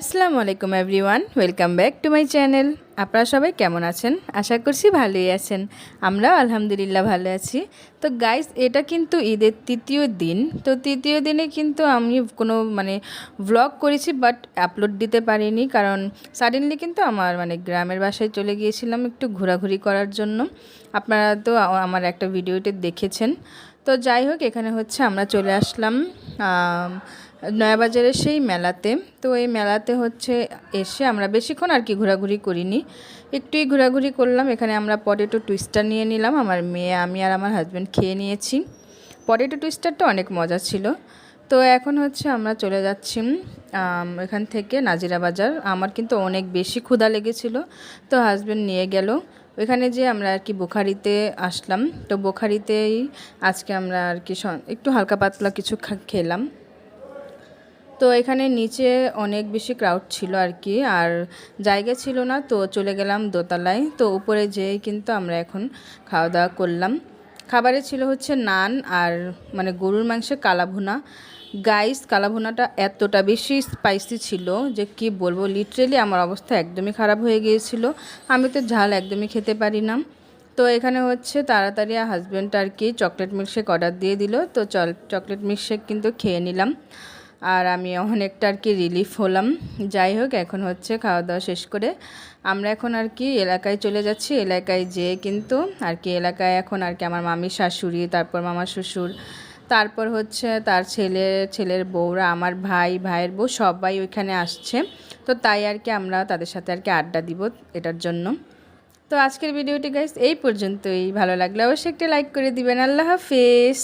আসসালামু আলাইকুম everyone, welcome back to my channel. আপনারা সবাই কেমন আছেন? আশা করছি ভালোই আছেন। আমরাও আলহামদুলিল্লাহ ভালো আছি। তো গাইস এটা কিন্তু ঈদের তৃতীয় দিন। তো তৃতীয় দিনে কিন্তু আমি কোনো মানে ভ্লগ করেছি বাট আপলোড দিতে পারিনি। কারণ সাডেনলি কিন্তু আমার মানে গ্রামের বাসায় চলে গিয়েছিলাম একটু ঘোরাঘুরি করার জন্য। আপনারা তো আমার একটা ভিডিওতে দেখেছেন। তো যাই হোক, এখানে হচ্ছে আমরা চলে আসলাম নয়াবাজারের সেই মেলাতে। তো এই মেলাতে হচ্ছে এসে আমরা বেশিক্ষণ আর কি ঘোরাঘুরি করিনি। একটুই ঘোরাঘুরি করলাম, এখানে আমরা পটেটো টুইস্টার নিয়ে নিলাম। আমার মেয়ে, আমি আর আমার হাজব্যান্ড খেয়ে নিয়েছি। পটেটো টুইস্টারটা অনেক মজা ছিল। তো এখন হচ্ছে আমরা চলে যাচ্ছি এখান থেকে নাজিরা বাজার। আমার কিন্তু অনেক বেশি ক্ষুধা লেগেছিল। তো হাজব্যান্ড নিয়ে গেল। ওইখানে যে আমরা আর কি বোখারিতে আসলাম। তো বোখারিতেই আজকে আমরা আর কি একটু হালকা পাতলা কিছু খেলাম। তো এখানে নিচে অনেক বেশি ক্রাউড ছিল আর কি আর জায়গা ছিল না, তো চলে গেলাম দোতলায়। তো উপরে যেয়ে কিন্তু আমরা এখন খাওয়া দাওয়া করলাম। খাবারে ছিল হচ্ছে নান আর মানে গরুর মাংসের কালাভুনা। গাইস কালাভুনাটা এতটা বেশি স্পাইসি ছিল যে কি বলব লিটারেলি আমার অবস্থা একদমই খারাপ হয়ে গিয়েছিল। আমি তো ঝাল একদমই খেতে পারি না। তো এখানে হচ্ছে তাড়াতাড়ি হাজব্যান্ড আর কি চকলেট মিল্কশেক অর্ডার দিয়ে দিল। তো চল চকলেট মিল্কশেক কিন্তু খেয়ে নিলাম। আর আমি অনেকটা আর কি রিলিফ হলাম। যাই হোক, এখন হচ্ছে খাওয়া দাওয়া শেষ করে আমরা এখন আর কি এলাকায় চলে যাচ্ছি। এলাকায় যেয়ে কিন্তু আর কি এলাকায় এখন আর কি আমার মামির শাশুড়ি, তারপর মামার শ্বশুর, তারপর হচ্ছে তার ছেলে, ছেলের বউরা, আমার ভাই, ভাইয়ের বউ সবাই ওইখানে আসছে। তো তাই আর কি আমরা তাদের সাথে আর কি আড্ডা দিব এটার জন্য। তো আজকের ভিডিওটি গাইস এই পর্যন্তই। ভালো লাগলে অবশ্যই একটা লাইক করে দিবেন। আল্লাহ হাফেজ।